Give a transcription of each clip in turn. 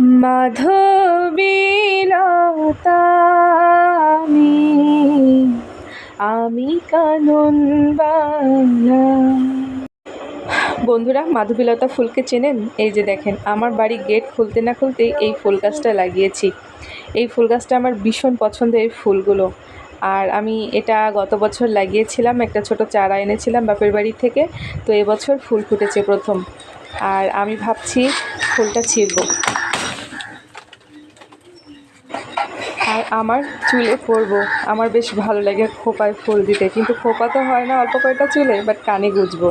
মাধবীলতা আমি কানন বন্ধুরা, মাধবীলতা ফুলকে চেনেন? এই যে দেখেন, আমার বাড়ি গেট খুলতে না খুলতেই এই ফুল গাছটা লাগিয়েছি। এই ফুল গাছটা আমার ভীষণ পছন্দের এই ফুলগুলো। আর আমি এটা গত বছর লাগিয়েছিলাম, একটা ছোট চারা এনেছিলাম বাপের বাড়ি থেকে, তো এবছর ফুল ফুটেছে প্রথম। আর আমি ভাবছি ফুলটা ছিঁড়ব আর আমার চুলে পরবো। আমার বেশ ভালো লাগে খোপায় ফুল দিতে। কিন্তু খোপা তো হয় না, অল্প কয়টা চুলে বাট কানে গুজবো।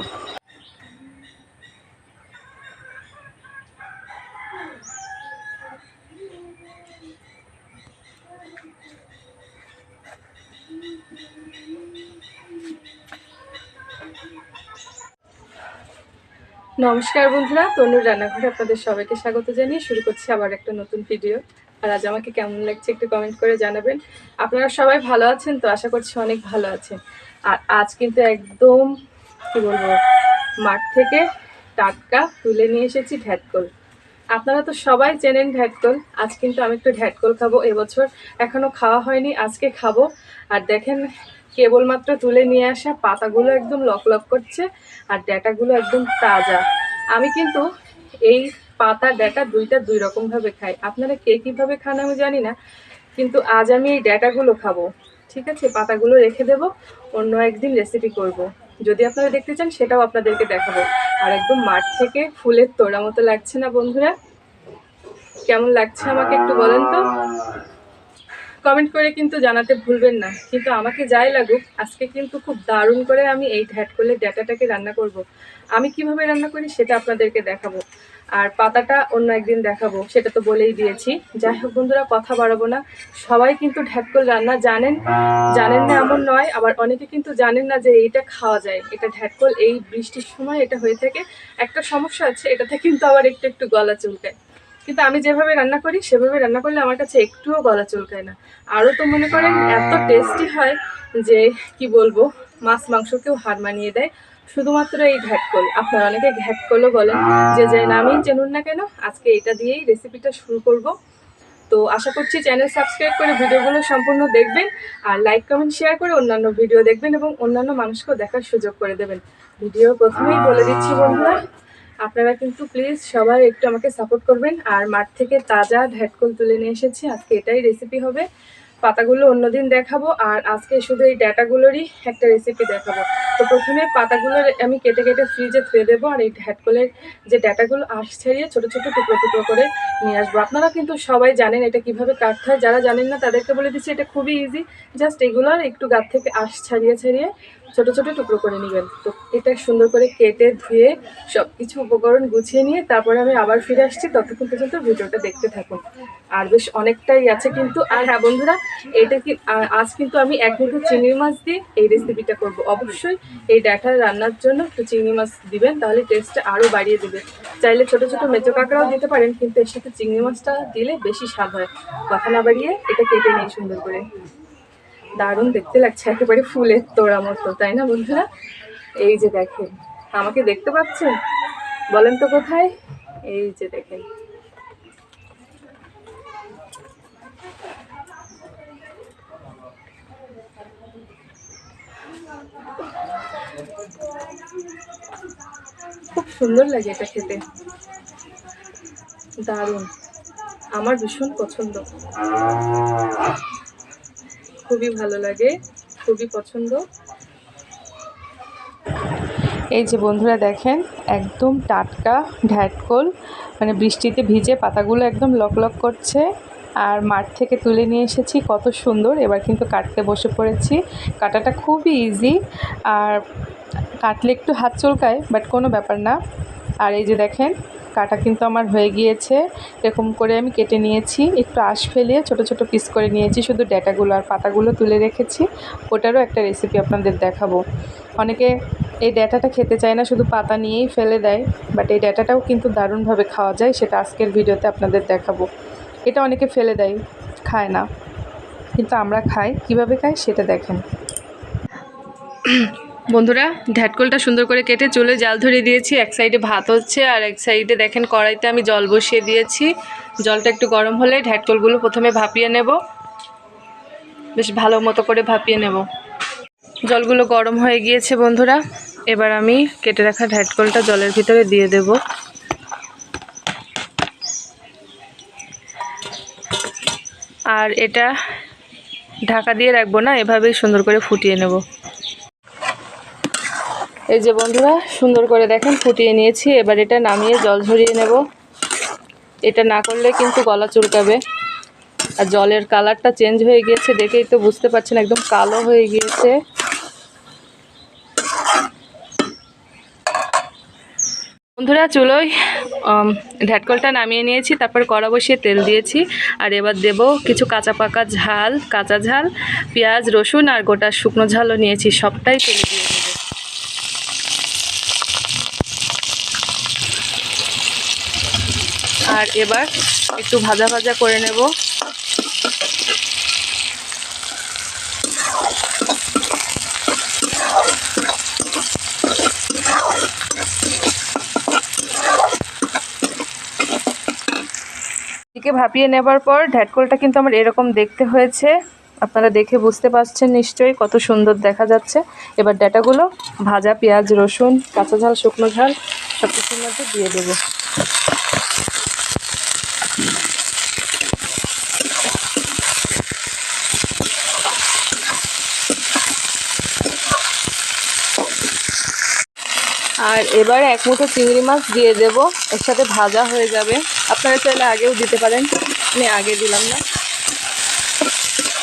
নমস্কার বন্ধুরা, তনুর রান্নাঘরে আপনাদের সবাইকে স্বাগত জানিয়ে শুরু করছি আবার একটা নতুন ভিডিও আর আজ আমাকে কেমন লাগছে একটু কমেন্ট করে জানাবেন। আপনারা সবাই ভালো আছেন তো? আশা করছি অনেক ভালো আছেন। আর আজ কিন্তু একদম, কি বলব, মাঠ থেকে টাটকা তুলে নিয়ে এসেছি ঢ্যাটকল। আপনারা তো সবাই চেনেন ঢ্যাটকল। আজ কিন্তু আমি একটু ঢ্যাটকল খাব। এবছর এখনও খাওয়া হয়নি, আজকে খাব। আর দেখেন, কেবলমাত্র তুলে নিয়ে আসা পাতাগুলো একদম লক লক করছে আর ডেটাগুলো একদম তাজা। আমি কিন্তু এই পাতা ডেটা দুইটা দুই রকম ভাবে খাই। আপনারা কে কীভাবে খান আমি জানি না, কিন্তু আজ আমি এই ডেটাগুলো খাব। ঠিক আছে? পাতাগুলো রেখে দেব, অন্য একদিন রেসিপি করব। যদি আপনারা দেখতে চান, সেটাও আপনাদেরকে দেখাবো। আর একদম মাঠ থেকে ফুলের তোড়া মতো লাগছে না বন্ধুরা? কেমন লাগছে আমাকে একটু বলেন তো? কমেন্ট করে কিন্তু জানাতে ভুলবেন না। কিন্তু আমাকে যাই লাগুক, আজকে কিন্তু খুব দারুণ করে আমি এই ঢ্যাট করলে ডেটাটাকে রান্না করব। আমি কীভাবে রান্না করি সেটা আপনাদেরকে দেখাবো। আর পাতাটা অন্য একদিন দেখাবো, সেটা তো বলেই দিয়েছি। যাই হোক বন্ধুরা, কথা বাড়াবো না। সবাই কিন্তু ঢ্যাটকল রান্না জানেন। জানেন না এমন নয়, আবার অনেকে কিন্তু জানেন না যে এইটা খাওয়া যায়। এটা ঢ্যাটকল এই বৃষ্টির সময় এটা হয়ে থাকে। একটা সমস্যা আছে, এটাতে কিন্তু আবার একটু একটু গলা চুলকায়। কিন্তু আমি যেভাবে রান্না করি, সেভাবে রান্না করলে আমার কাছে একটুও গলা চুলকায় না। আরও তো মনে করেন, এত টেস্টি হয় যে, কি বলব, মাছ মাংসকেও হার মানিয়ে দেয়। শুধুমাত্র এই ঘ্যাটকল। আপনারা অনেকে ঘ্যাটকলও বলেন, যে যে নামই চেনুন না কেন, আজকে এটা দিয়েই রেসিপিটা শুরু করব। তো আশা করছি চ্যানেল সাবস্ক্রাইব করে ভিডিওগুলো সম্পূর্ণ দেখবেন, আর লাইক কমেন্ট শেয়ার করে অন্যান্য ভিডিও দেখবেন এবং অন্যান্য মানুষকেও দেখার সুযোগ করে দেবেন। ভিডিও প্রথমেই বলে দিচ্ছি বন্ধুরা আপনারা কিন্তু প্লিজ সবাই একটু আমাকে সাপোর্ট করবেন। আর মাঠ থেকে তাজা ঢ্যাটকল তুলে নিয়ে এসেছি। আজকে এটাই রেসিপি হবে। পাতাগুলো অন্যদিন দেখাবো। আর আজকে শুধু এই ডাটাগুলোরই একটা রেসিপি দেখাবো। তো প্রথমে পাতাগুলো আমি কেটে কেটে ফ্রিজে ধুয়ে দেবো। আর এই ঢ্যাটকলের যে ডাটাগুলো আঁশ ছাড়িয়ে ছোটো ছোটো টুকরো টুকরো করে নিয়ে আসব। আপনারা কিন্তু সবাই জানেন এটা কীভাবে কাটতে হয়। যারা জানেন না, তাদেরকে বলে দিচ্ছি, এটা খুবই ইজি জাস্ট এগুলোর একটু গাছ থেকে আঁশ ছাড়িয়ে ছাড়িয়ে ছোট ছোট টুকরো করে নেবেন। তো এটা সুন্দর করে কেটে ধুয়ে সব কিছু উপকরণ গুছিয়ে নিয়ে তারপরে আমি আবার ফিরে আসছি। ততক্ষণ পর্যন্ত ভিডিওটা দেখতে থাকুন। আর বেশ অনেকটাই আছে কিন্তু, আর হ্যাঁ বন্ধুরা, এটা কি আজ কিন্তু আমি এক মুঠো চিংড়ি মাছ দিয়ে এই রেসিপিটা করব। অবশ্যই এই ডাটা রান্নার জন্য একটু চিংড়ি মাছ দিবেন, তাহলে টেস্টটা আরও বাড়িয়ে দেবে। চাইলে ছোট ছোট মেচো কাঁকড়াও দিতে পারেন, কিন্তু এর সাথে চিংড়ি মাছটা দিলে বেশি স্বাদ হয়। কথা না বাড়িয়ে এটা কেটে নিই সুন্দর করে। দারুণ দেখতে লাগছে, একেবারে ফুলের তোড়া মতো, তাই না বন্ধুরা? এই যে দেখেন, আমাকে দেখতে পাচ্ছেন? বলেন তো কোথায়? এই যে দেখেন। খুব সুন্দর লাগে এটা খেতে। দারুণ। আমার ভীষণ পছন্দ। খুবই ভালো লাগে, খুবই পছন্দ। এই যে বন্ধুরা দেখেন, একদম টাটকা ঢ্যাটকোল মানে বৃষ্টিতে ভিজে পাতাগুলো একদম লকলক করছে। আর মাঠ থেকে তুলে নিয়ে এসেছি, কত সুন্দর। এবার কিন্তু কাটতে বসে পড়েছি। কাটাটা খুবই ইজি আর কাটলে একটু হাত চলকায় বাট কোনো ব্যাপার না। আর এই যে দেখেন কাটা কিন্তু আমার হয়ে গিয়েছে। এরকম করে আমি কেটে নিয়েছি। একটু আঁশ ফেলিয়ে ছোট ছোট পিস করে নিয়েছি। শুধু ডেটাগুলো আর পাতাগুলো তুলে রেখেছি। ওটারও একটা রেসিপি আপনাদের দেখাবো। অনেকে এই ডেটাটা খেতে চায় না, শুধু পাতা নিয়েই ফেলে দেয়। বাট এই ডেটাটাও কিন্তু দারুণভাবে খাওয়া যায়, সেটা আজকের ভিডিওতে আপনাদের দেখাবো। এটা অনেকে ফেলে দেয়, খায় না। কিন্তু আমরা খাই। কীভাবে খাই সেটা দেখেন। বন্ধুরা, ঢ্যাটকলটা সুন্দর করে কেটে চুলে জাল ধরিয়ে দিয়েছি। এক সাইডে ভাত হচ্ছে আর এক সাইডে দেখেন কড়াইতে আমি জল বসিয়ে দিয়েছি। জলটা একটু গরম হলে ঢ্যাটকলগুলো প্রথমে ভাপিয়ে নেব। বেশ ভালো মতো করে ভাপিয়ে নেব। জলগুলো গরম হয়ে গিয়েছে বন্ধুরা। এবার আমি কেটে রাখা ঢ্যাটকলটা জলের ভিতরে দিয়ে দেব। আর এটা ঢাকা দিয়ে রাখব না, এভাবেই সুন্দর করে ফুটিয়ে নেব। এই যে বন্ধুরা সুন্দর করে দেখেন ফুটিয়ে নিয়েছি। এবার এটা নামিয়ে জল ঝরিয়ে নেব। এটা না করলে কিন্তু গলা চুলকাবে। আর জলের কালারটা চেঞ্জ হয়ে গিয়েছে দেখেই তো বুঝতে পারছেন একদম কালো হয়ে গিয়েছে। বন্ধুরা চুলোই উম, ঢ্যাটকলটা নামিয়ে নিয়েছি তারপর কড়া বসিয়ে তেল দিয়েছি। আর এবার দেব কিছু কাঁচা পাকা ঝাল কাঁচা ঝাল পেঁয়াজ রসুন আর গোটা শুকনো ঝালও নিয়েছি সবটাই তেল তেলে দিয়ে দেবো আর এবার একটু ভাজা ভাজা করে নেব। এদিকে ভাপিয়ে নেবার পর ঢ্যাটকলটা কিন্তু আমার এরকম দেখতে হয়েছে। আপনারা দেখে বুঝতে পারছেন নিশ্চয়ই কত সুন্দর দেখা যাচ্ছে। এবার ডাটাগুলো ভাজা পেঁয়াজ, রসুন, কাঁচা ঝাল, শুকনো ঝাল সব কিছুর মধ্যে দিয়ে দেবো। আর এবার এক মুঠো চিংড়ি মাছ দিয়ে দেব। এর সাথে ভাজা হয়ে যাবে। আপনারা চাইলে আগেও দিতে পারেন। আমি আগে দিলাম না।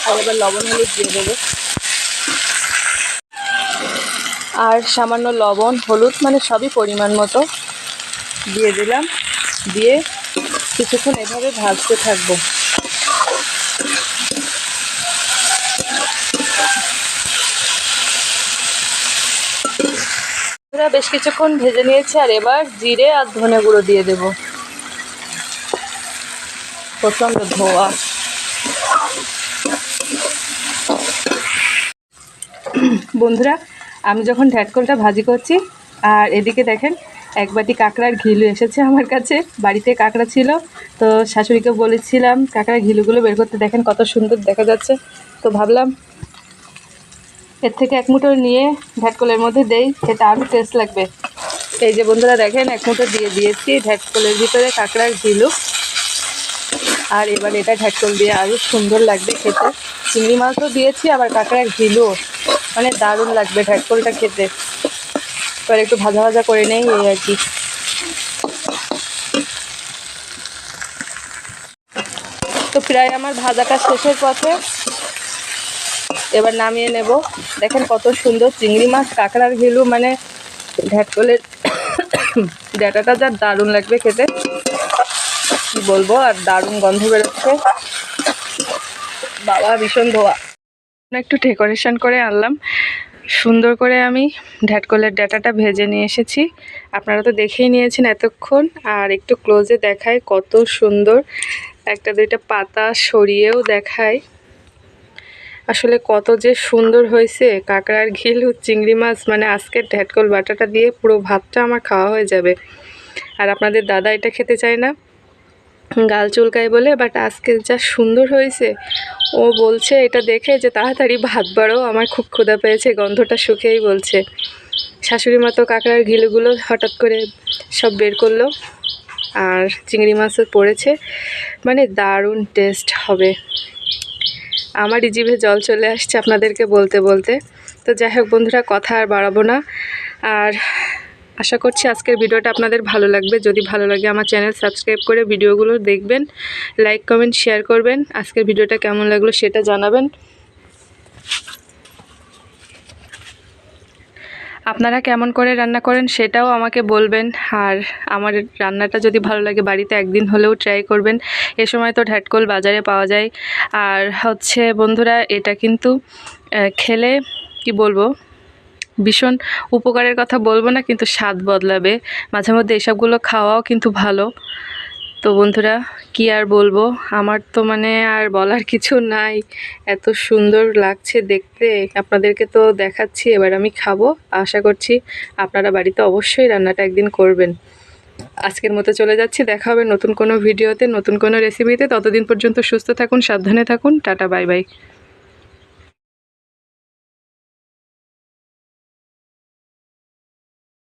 আর এবার লবণ হলুদ দিয়ে দেবো। আর সামান্য লবণ, হলুদ মানে সবই পরিমাণ মতো দিয়ে দিলাম। দিয়ে কিছুক্ষণ এভাবে ভাজতে থাকব। বন্ধুরা বেশ কিছুক্ষণ ভেজে নিয়েছি আর এবার জিরে আর ধনে গুঁড়ো দিয়ে দেব। প্রচণ্ড ধোয়া। বন্ধুরা, আমি যখন ঢ্যাটকলটা ভাজি করছি, আর এদিকে দেখেন, এক বাটি কাঁকড়ার ঘিলু এসেছে আমার কাছে। বাড়িতে কাঁকড়া ছিল, তো শাশুড়িকে বলেছিলাম, কাঁকড়ার ঘিলুগুলো বের করতে দেখেন কত সুন্দর দেখা যাচ্ছে। তো ভাবলাম এর থেকে এক মুঠো নিয়ে ঢ্যাটকলের মধ্যে দেই, খেতে আরও টেস্ট লাগবে। এই যে বন্ধুরা দেখেন, এক মুঠো দিয়ে দিয়েছি ঢ্যাটকলের ভিতরে কাঁকড়ার ঝিলু আর এবার এটা ঢ্যাটকল দিয়ে আরও সুন্দর লাগবে খেতে। চিংড়ি মাছও দিয়েছি, আবার কাঁকড়ার ঝিলুও মানে দারুণ লাগবে ঢ্যাটকলটা খেতে। এবার একটু ভাজা ভাজা করে নেই এই আর কি। তো প্রায় আমার ভাজাটা শেষের পথে। এবার নামিয়ে নেব। দেখেন কত সুন্দর চিংড়ি মাছ, কাঁকড়ার ঘিলু মানে ঢ্যাটকলের ডাটাটা যা দারুণ লাগবে খেতে। কি বলব, আর দারুণ গন্ধ বেরোচ্ছে। বাবা ভীষণ ধোয়া। একটু ডেকোরেশন করে আনলাম। সুন্দর করে আমি ঢ্যাটকলের ডাটাটা ভেজে নিয়ে এসেছি। আপনারা তো দেখেই নিয়েছেন এতক্ষণ, আর একটু ক্লোজে দেখায় কত সুন্দর একটা দুইটা পাতা সরিয়েও দেখায়। আসলে কত যে সুন্দর হয়েছে কাঁকড়ার ঘিলু, চিংড়ি মাছ মানে আজকের ঢ্যাটকল বাটাটা দিয়ে পুরো ভাতটা আমার খাওয়া হয়ে যাবে। আর আপনাদের দাদা এটা খেতে চায় না। গাল চুলকায় বলে বাট আজকে যা সুন্দর হয়েছে। ও বলছে এটা দেখে যে তাড়াতাড়ি ভাত বাড়ো আমার খুব ক্ষুধা পেয়েছে, গন্ধটা শুকেই বলছে। শাশুড়ি মা তো কাঁকড়ার ঘিলগুলো হঠাৎ করে সব বের করল, আর চিংড়ি মাছও পড়েছে। মানে দারুণ টেস্ট হবে। আমারই জিভে জল চলে আসছে আপনাদেরকে বলতে বলতে। তো যাই হোক বন্ধুরা, কথা আর বাড়াবো না। আর আশা করছি আজকের ভিডিওটা আপনাদের ভালো লাগবে। যদি ভালো লাগে আমার চ্যানেল সাবস্ক্রাইব করে ভিডিওগুলো দেখবেন, লাইক, কমেন্ট, শেয়ার করবেন। আজকের ভিডিওটা কেমন লাগল সেটা জানাবেন। আপনারা কেমন করে রান্না করেন সেটাও আমাকে বলবেন। আর আমার রান্নাটা যদি ভালো লাগে বাড়িতে একদিন হলেও ট্রাই করবেন। এ সময় তো ঢ্যাটকল বাজারে পাওয়া যায়। আর হচ্ছে বন্ধুরা, এটা কিন্তু খেলে, কি বলব, ভীষণ উপকারের কথা বলব না, কিন্তু স্বাদ বদলাবে। মাঝে মধ্যে এসবগুলো খাওয়াও কিন্তু ভালো। তো বন্ধুরা, কি আর বলব? আমার তো মানে আর বলার কিছু নাই। এত সুন্দর লাগছে দেখতে। আপনাদেরকে তো দেখাচ্ছি, এবার আমি খাব। আশা করছি আপনারা বাড়িতে অবশ্যই রান্নাটা একদিন করবেন। আজকের মতো চলে যাচ্ছি, দেখা হবে নতুন কোনো ভিডিওতে, নতুন কোনো রেসিপিতে ততদিন পর্যন্ত সুস্থ থাকুন, সাবধানে থাকুন। Tata, bye bye.